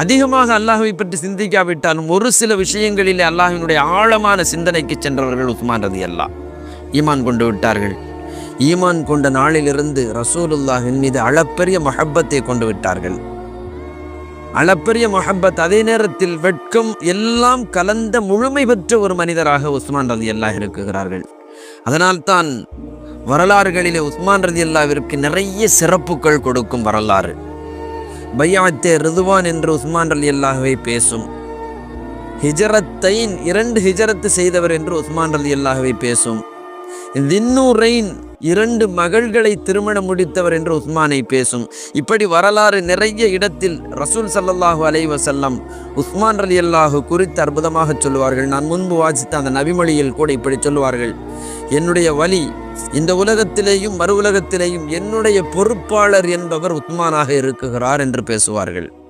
அதிகமாக அல்லாஹுவை பற்றி சிந்திக்காவிட்டாலும் ஒரு சில விஷயங்களிலே அல்லாஹினுடைய ஆழமான சிந்தனைக்கு சென்றவர்கள் உஸ்மான் ரதி அல்லா ஈமான் கொண்டு விட்டார்கள். ஈமான் கொண்ட நாளிலிருந்து ரசூலுல்லாஹின் மீது அளப்பெரிய மஹப்பத்தை கொண்டு விட்டார்கள். அளப்பெரிய மொஹப்பத் அதே நேரத்தில் வெட்கம் எல்லாம் கலந்த முழுமை பெற்ற ஒரு மனிதராக உஸ்மான் ரதி அல்லாஹ் இருக்குகிறார்கள். அதனால்தான் வரலாறுகளிலே உஸ்மான் ரதி அல்லாவிற்கு நிறைய சிறப்புகள் கொடுக்கும் வரலாறு. பையாத்தே ரிதுவான் என்று உஸ்மான் அலி அல்லாஹுவை பேசும். ஹிஜரத்தைன் இரண்டு ஹிஜரத்து செய்தவர் என்று உஸ்மான் அலி அல்லாஹுவை பேசும். தின்னூரைன் இரண்டு மகள்களை திருமணம் முடித்தவர் என்று உஸ்மானை பேசும். இப்படி வரலாறு நிறைய இடத்தில் ரசூல் சல்லல்லாஹு அலைஹி வஸல்லம் உஸ்மான் அலி அல்லாஹு குறித்து அற்புதமாக சொல்லுவார்கள். நான் முன்பு வாசித்த அந்த நபிமொழியில் கூட இப்படி சொல்லுவார்கள். என்னுடைய வழி இந்த உலகத்திலேயும் மறு உலகத்திலேயும் என்னுடைய பொறுப்பாளர் என்பவர் உத்மானாக இருக்குகிறார் என்று பேசுவார்கள்.